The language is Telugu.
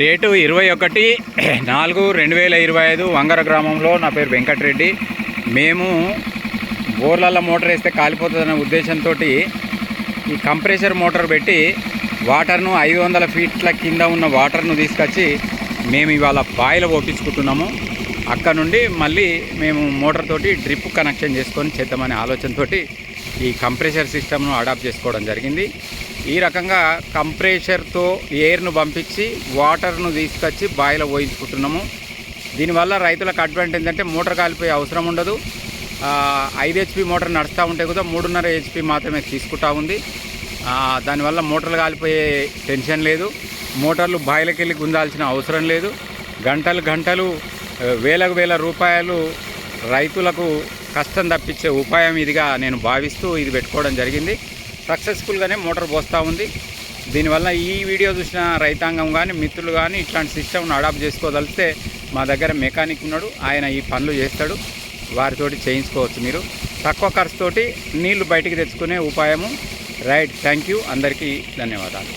డేటు ఇరవై ఒకటి నాలుగు రెండు వేల ఇరవై ఐదు వంగర గ్రామంలో నా పేరు వెంకటరెడ్డి. మేము బోర్లల్లో మోటార్ వేస్తే కాలిపోతుందనే ఉద్దేశంతో ఈ కంప్రెషర్ మోటార్ పెట్టి వాటర్ను ఐదు వందల ఫీట్ల కింద ఉన్న వాటర్ను తీసుకొచ్చి మేము ఇవాళ బాయిలో ఓపించుకుంటున్నాము అక్కడ నుండి మళ్ళీ మేము మోటార్ తోటి డ్రిప్ కనెక్షన్ చేసుకొని చేద్దామనే ఆలోచనతోటి ఈ కంప్రెషర్ సిస్టమ్ను అడాప్ట్ చేసుకోవడం జరిగింది. ఈ రకంగా కంప్రెషర్తో ఎయిర్ను పంపించి వాటర్ను తీసుకొచ్చి బాయిలో పోయించుకుంటున్నాము. దీనివల్ల రైతులకు అడ్వాంటేజ్ ఏంటంటే మోటార్ కాలిపోయే అవసరం ఉండదు. ఐదు హెచ్పి మోటార్ నడుస్తూ ఉంటే కూడా మూడున్నర హెచ్పి మాత్రమే తీసుకుంటా ఉంది. దానివల్ల మోటార్లు కాలిపోయే టెన్షన్ లేదు. మోటార్లు బాయిలకి వెళ్ళి గుందాల్సిన అవసరం లేదు. గంటలు గంటలు వేలకు వేల రూపాయలు రైతులకు కష్టం తప్పించే ఉపాయం ఇదిగా నేను భావిస్తూ ఇది పెట్టుకోవడం జరిగింది. సక్సెస్ఫుల్గానే మోటార్ పోస్తూ ఉంది. దీనివల్ల ఈ వీడియో చూసిన రైతాంగం కానీ మిత్రులు కానీ ఇట్లాంటి సిస్టమ్ను అడాప్ట్ చేసుకోదలిస్తే మా దగ్గర మెకానిక్ ఉన్నాడు. ఆయన ఈ పనులు చేస్తాడు. వారితోటి చేయించుకోవచ్చు మీరు. తక్కువ ఖర్చుతోటి నీళ్ళు బయటికి తెచ్చుకునే ఉపాయము. Right thank you. అందరికీ ధన్యవాదాలు.